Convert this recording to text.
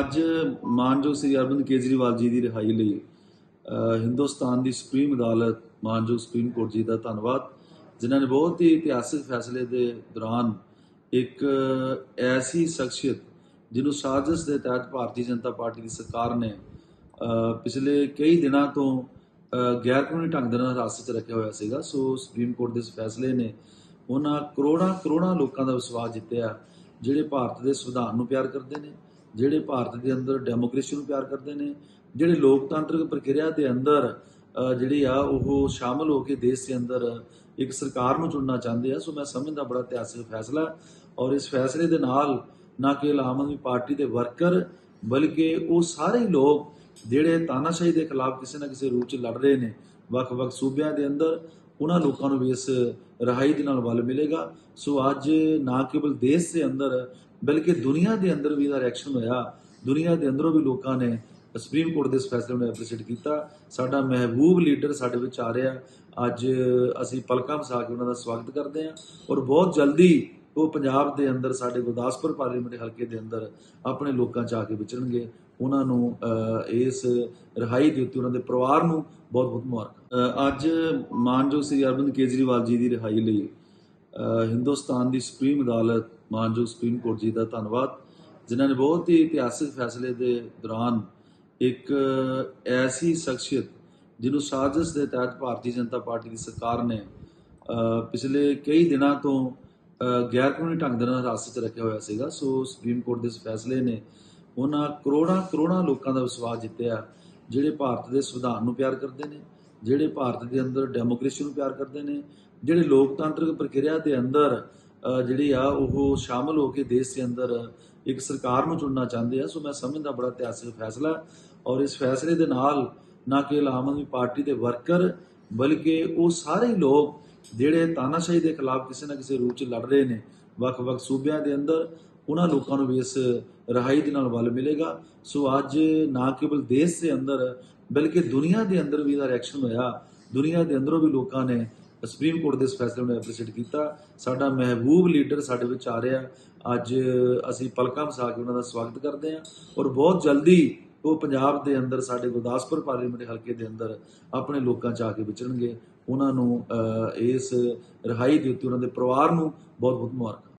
ਅੱਜ ਮਾਨਯੋਗ ਸ੍ਰੀ ਅਰਵਿੰਦ ਕੇਜਰੀਵਾਲ ਜੀ ਦੀ ਰਿਹਾਈ ਲਈ ਹਿੰਦੁਸਤਾਨ ਦੀ ਸੁਪਰੀਮ ਅਦਾਲਤ ਮਾਨਯੋਗ ਸੁਪਰੀਮ ਕੋਰਟ ਜੀ ਦਾ ਧੰਨਵਾਦ ਜਿਨ੍ਹਾਂ ਨੇ ਬਹੁਤ ਹੀ ਇਤਿਹਾਸਿਕ ਫੈਸਲੇ ਦੇ ਦੌਰਾਨ ਇੱਕ ਐਸੀ ਸ਼ਖਸੀਅਤ ਜਿਹਨੂੰ ਸਾਜ਼ਿਸ਼ ਦੇ ਤਹਿਤ ਭਾਰਤੀ ਜਨਤਾ ਪਾਰਟੀ ਦੀ ਸਰਕਾਰ ਨੇ ਪਿਛਲੇ ਕਈ ਦਿਨਾਂ ਤੋਂ ਅ, ਗੈਰ ਕਾਨੂੰਨੀ ਢੰਗ ਦੇ ਨਾਲ ਹਿਰਾਸਤ 'ਚ ਰੱਖਿਆ ਹੋਇਆ ਸੀਗਾ। ਸੋ ਸੁਪਰੀਮ ਕੋਰਟ ਦੇ ਇਸ ਫੈਸਲੇ ਨੇ ਉਹਨਾਂ ਕਰੋੜਾਂ ਕਰੋੜਾਂ ਲੋਕਾਂ ਦਾ ਵਿਸ਼ਵਾਸ ਜਿੱਤਿਆ ਜਿਹੜੇ ਭਾਰਤ ਦੇ ਸੰਵਿਧਾਨ ਨੂੰ ਪਿਆਰ ਕਰਦੇ ਨੇ। ਜਿਹੜੇ ਭਾਰਤ ਦੇ ਅੰਦਰ ਡੈਮੋਕ੍ਰੇਸੀ ਨੂੰ ਪਿਆਰ ਕਰਦੇ ਨੇ, ਜਿਹੜੇ ਲੋਕਤੰਤਰਿਕ ਪ੍ਰਕਿਰਿਆ ਦੇ ਅੰਦਰ ਜਿਹੜੀ ਆ, ਉਹ ਸ਼ਾਮਲ ਹੋ ਕੇ ਦੇਸ਼ ਦੇ ਅੰਦਰ ਇੱਕ ਸਰਕਾਰ ਨੂੰ ਚੁਣਨਾ ਚਾਹੁੰਦੇ ਆ, ਸੋ ਮੈਂ ਸਮਝਦਾ ਬੜਾ ਇਤਿਹਾਸਿਕ ਫੈਸਲਾ ਔਰ ਇਸ ਫੈਸਲੇ ਦੇ ਨਾਲ ਨਾ ਕੇਵਲ ਆਮ ਆਦਮੀ ਪਾਰਟੀ ਦੇ ਵਰਕਰ, ਬਲਕਿ ਉਹ ਸਾਰੇ ਹੀ ਲੋਕ ਜਿਹੜੇ ਤਾਨਾਸ਼ਾਹੀ ਦੇ ਖਿਲਾਫ ਕਿਸੇ ਨਾ ਕਿਸੇ ਰੂਪ 'ਚ ਲੜ ਰਹੇ ਨੇ, ਵੱਖ-ਵੱਖ ਸੂਬਿਆਂ ਦੇ ਅੰਦਰ, ਉਹਨਾਂ ਲੋਕਾਂ ਨੂੰ ਵੀ ਇਸ ਰਹਾਈ ਦੇ ਨਾਲ ਵੱਲ ਮਿਲੇਗਾ। ਸੋ ਅੱਜ ਨਾ ਕੇਵਲ ਦੇਸ਼ ਦੇ ਅੰਦਰ ਬਲਕਿ ਦੁਨੀਆ ਦੇ ਅੰਦਰ ਵੀ ਇਹਦਾ ਰਿਐਕਸ਼ਨ ਹੋਇਆ। ਦੁਨੀਆ ਦੇ ਅੰਦਰੋਂ ਵੀ ਲੋਕਾਂ ਨੇ ਸੁਪਰੀਮ ਕੋਰਟ ਦੇ ਇਸ ਫੈਸਲੇ ਨੂੰ ਐਪਰੀਸ਼ੀਏਟ ਕੀਤਾ। ਸਾਡਾ ਮਹਿਬੂਬ ਲੀਡਰ ਸਾਡੇ ਵਿੱਚ ਆ ਰਿਹਾ। ਅੱਜ ਅਸੀਂ ਪਲਕਾਂ ਵਸਾ ਕੇ ਉਹਨਾਂ ਦਾ ਸਵਾਗਤ ਕਰਦੇ ਹਾਂ ਔਰ ਬਹੁਤ ਜਲਦੀ ਉਹ ਪੰਜਾਬ ਦੇ ਅੰਦਰ, ਸਾਡੇ ਗੁਰਦਾਸਪੁਰ ਪਾਰਲੀਮੈਂਟ ਹਲਕੇ ਦੇ ਅੰਦਰ ਆਪਣੇ ਲੋਕਾਂ ਚ ਆ ਕੇ ਵਿਚਰਨਗੇ। ਉਹਨਾਂ ਨੂੰ ਇਸ ਰਿਹਾਈ ਦੇ ਉੱਤੇ ਉਹਨਾਂ ਦੇ ਪਰਿਵਾਰ ਨੂੰ ਬਹੁਤ ਬਹੁਤ ਮੁਬਾਰਕ। ਅੱਜ ਮਾਨਯੋਗ ਸ੍ਰੀ ਅਰਵਿੰਦ ਕੇਜਰੀਵਾਲ ਜੀ ਦੀ ਰਿਹਾਈ ਲਈ ਹਿੰਦੁਸਤਾਨ ਦੀ ਸੁਪਰੀਮ ਅਦਾਲਤ ਮਾਨਯੋਗ ਸੁਪਰੀਮ ਕੋਰਟ ਜੀ ਦਾ ਧੰਨਵਾਦ, ਜਿਨ੍ਹਾਂ ਨੇ ਬਹੁਤ ਹੀ ਇਤਿਹਾਸਿਕ ਫੈਸਲੇ ਦੇ ਦੌਰਾਨ ਇੱਕ ਐਸੀ ਸ਼ਖਸੀਅਤ ਜਿਹਨੂੰ ਸਾਜ਼ਿਸ਼ ਦੇ ਤਹਿਤ ਭਾਰਤੀ ਜਨਤਾ ਪਾਰਟੀ ਦੀ ਸਰਕਾਰ ਨੇ ਪਿਛਲੇ ਕਈ ਦਿਨਾਂ ਤੋਂ ਗੈਰ ਕਾਨੂੰਨੀ ਢੰਗ ਦੇ ਨਾਲ ਹਿਰਾਸਤ 'ਚ ਰੱਖਿਆ ਹੋਇਆ ਸੀਗਾ। ਸੋ ਸੁਪਰੀਮ ਕੋਰਟ ਦੇ ਫੈਸਲੇ ਨੇ ਉਹਨਾਂ ਕਰੋੜਾਂ ਕਰੋੜਾਂ ਲੋਕਾਂ ਦਾ ਵਿਸ਼ਵਾਸ ਜਿੱਤਿਆ, ਜਿਹੜੇ ਭਾਰਤ ਦੇ ਸੰਵਿਧਾਨ ਨੂੰ ਪਿਆਰ ਕਰਦੇ ਨੇ। ਜਿਹੜੇ ਭਾਰਤ ਦੇ ਅੰਦਰ ਡੈਮੋਕ੍ਰੇਸੀ ਨੂੰ ਪਿਆਰ ਕਰਦੇ ਨੇ, ਜਿਹੜੇ ਲੋਕਤੰਤਰਿਕ ਪ੍ਰਕਿਰਿਆ ਦੇ ਅੰਦਰ ਜਿਹੜੀ ਆ, ਉਹ ਸ਼ਾਮਲ ਹੋ ਕੇ ਦੇਸ਼ ਦੇ ਅੰਦਰ ਇੱਕ ਸਰਕਾਰ ਨੂੰ ਚੁਣਨਾ ਚਾਹੁੰਦੇ ਆ, ਸੋ ਮੈਂ ਸਮਝਦਾ ਬੜਾ ਇਤਿਹਾਸਿਕ ਫੈਸਲਾ ਔਰ ਇਸ ਫੈਸਲੇ ਦੇ ਨਾਲ ਨਾ ਕੇਵਲ ਆਮ ਆਦਮੀ ਪਾਰਟੀ ਦੇ ਵਰਕਰ ਬਲਕਿ ਉਹ ਸਾਰੇ ਲੋਕ ਜਿਹੜੇ ਤਾਨਾਸ਼ਾਹੀ ਦੇ ਖਿਲਾਫ ਕਿਸੇ ਨਾ ਕਿਸੇ ਰੂਪ 'ਚ ਲੜ ਰਹੇ ਨੇ, ਵੱਖ-ਵੱਖ ਸੂਬਿਆਂ ਦੇ ਅੰਦਰ ਉਹਨਾਂ ਲੋਕਾਂ ਨੂੰ ਵੀ ਇਸ ਰਹਾਈ ਦੇ ਨਾਲ ਵੱਲ ਮਿਲੇਗਾ। ਸੋ ਅੱਜ ਨਾ ਕੇਵਲ ਦੇਸ਼ ਦੇ ਅੰਦਰ, ਬਲਕਿ ਦੁਨੀਆ ਦੇ ਅੰਦਰ ਵੀ ਇਹਦਾ ਰਿਐਕਸ਼ਨ ਹੋਇਆ। ਦੁਨੀਆ ਦੇ ਅੰਦਰੋਂ ਵੀ ਲੋਕਾਂ ਨੇ ਸੁਪਰੀਮ ਕੋਰਟ ਦੇ ਇਸ ਫੈਸਲੇ ਨੂੰ ਐਪਰੀਸ਼ੀਏਟ ਕੀਤਾ। ਸਾਡਾ ਮਹਿਬੂਬ ਲੀਡਰ ਸਾਡੇ ਵਿੱਚ ਆ ਰਿਹਾ। ਅੱਜ ਅਸੀਂ ਪਲਕਾਂ ਵਸਾ ਕੇ ਉਹਨਾਂ ਦਾ ਸਵਾਗਤ ਕਰਦੇ ਹਾਂ ਔਰ ਬਹੁਤ ਜਲਦੀ ਉਹ ਪੰਜਾਬ ਦੇ ਅੰਦਰ, ਸਾਡੇ ਗੁਰਦਾਸਪੁਰ ਪਾਰਲੀਮੈਂਟ ਹਲਕੇ ਦੇ ਅੰਦਰ ਆਪਣੇ ਲੋਕਾਂ ਚ ਆ ਕੇ ਵਿਚਰਨਗੇ। ਉਹਨਾਂ ਨੂੰ ਇਸ ਰਿਹਾਈ ਦੇ ਉੱਤੇ ਉਹਨਾਂ ਦੇ ਪਰਿਵਾਰ ਨੂੰ ਬਹੁਤ ਬਹੁਤ ਮੁਬਾਰਕ।